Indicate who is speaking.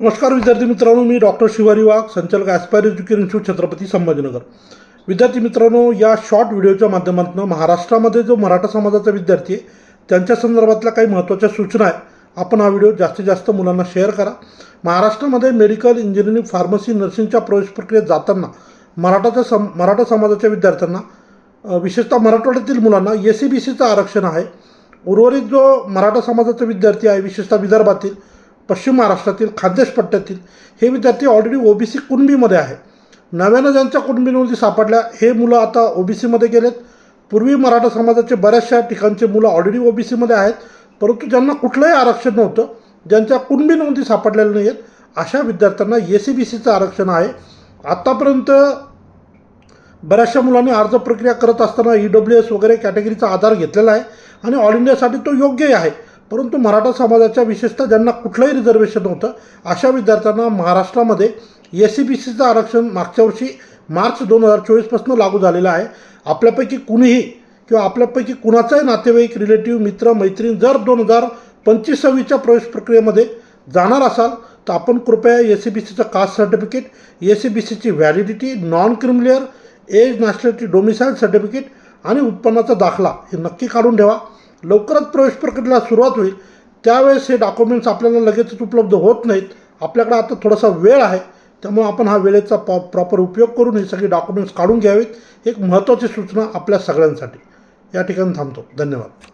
Speaker 1: नमस्कार विद्यार्थी मित्रांनो मी डॉक्टर शिवारी वाघ संचालक Aspire education institute Chhatrapati Sambhajinagar. विद्यार्थी मित्रांनो या शॉर्ट व्हिडिओच्या माध्यमातून महाराष्ट्रामध्ये जो मराठा समाजाचा विद्यार्थी आहे त्यांच्या संदर्भातल्या काही महत्त्वाच्या सूचना आहे. आपण हा व्हिडिओ जास्तीत जास्त मुलांना शेअर करा. महाराष्ट्रामध्ये मेडिकल इंजिनिअरिंग फार्मसी नर्सिंगच्या प्रवेश प्रक्रियेत जाताना मराठाच्या सम मराठा समाजाच्या विद्यार्थ्यांना विशेषतः मराठवाड्यातील मुलांना ए सी बी सीचं आरक्षण आहे. उर्वरित जो मराठा समाजाचा विद्यार्थी आहे विशेषतः विदर्भातील पश्चिम महाराष्ट्रातील खानदेश पट्ट्यातील हे विद्यार्थी ऑलरेडी ओ बी सी कुणबीमध्ये आहे. नव्यानं ज्यांच्या कुणबी नोंदी सापडल्या हे मुलं आता ओ बी सीमध्ये गेलेत. पूर्वी मराठा समाजाचे बऱ्याचशा ठिकाणचे मुलं ऑलरेडी ओ बी सीमध्ये आहेत परंतु ज्यांना कुठलंही आरक्षण नव्हतं ज्यांच्या कुणबी नोंदी सापडलेल्या नाही आहेत अशा विद्यार्थ्यांना ए सी बी सीचं आरक्षण आहे. आत्तापर्यंत बऱ्याचशा मुलांनी अर्ज प्रक्रिया करत असताना ई डब्ल्यू एस वगैरे कॅटेगरीचा आधार घेतलेला आहे आणि ऑल इंडियासाठी तो योग्यही आहे. परंतु मराठा समाजाच्या विशेषतः ज्यांना कुठलंही रिझर्वेशन नव्हतं अशा विद्यार्थ्यांना महाराष्ट्रामध्ये ए सी बी सीचं आरक्षण मागच्या वर्षी मार्च दोन हजार चोवीसपासून लागू झालेलं आहे. आपल्यापैकी कुणीही किंवा आपल्यापैकी कुणाचाही नातेवाईक रिलेटिव्ह मित्र मैत्रीण जर दोन हजार पंचवीस सव्वीसच्या प्रवेश प्रक्रियेमध्ये जाणार असाल तर आपण कृपया ए सी बी सीचं caste certificate A C B सीची validity non creamy layer age nationality domicile certificate आणि उत्पन्नाचा दाखला हे नक्की काढून ठेवा. लवकरच प्रवेश प्रक्रियेला सुरुवात होईल. त्यावेळेस हे डॉक्युमेंट्स आपल्याला लगेचच उपलब्ध होत नाहीत. आपल्याकडे आता थोडासा वेळ आहे. त्यामुळे आपण हा वेळेचा पॉ प्रॉपर उपयोग करून हे सगळे डॉक्युमेंट्स काढून घ्यावेत. एक महत्त्वाची सूचना आपल्या सगळ्यांसाठी. या ठिकाणी थांबतो. धन्यवाद.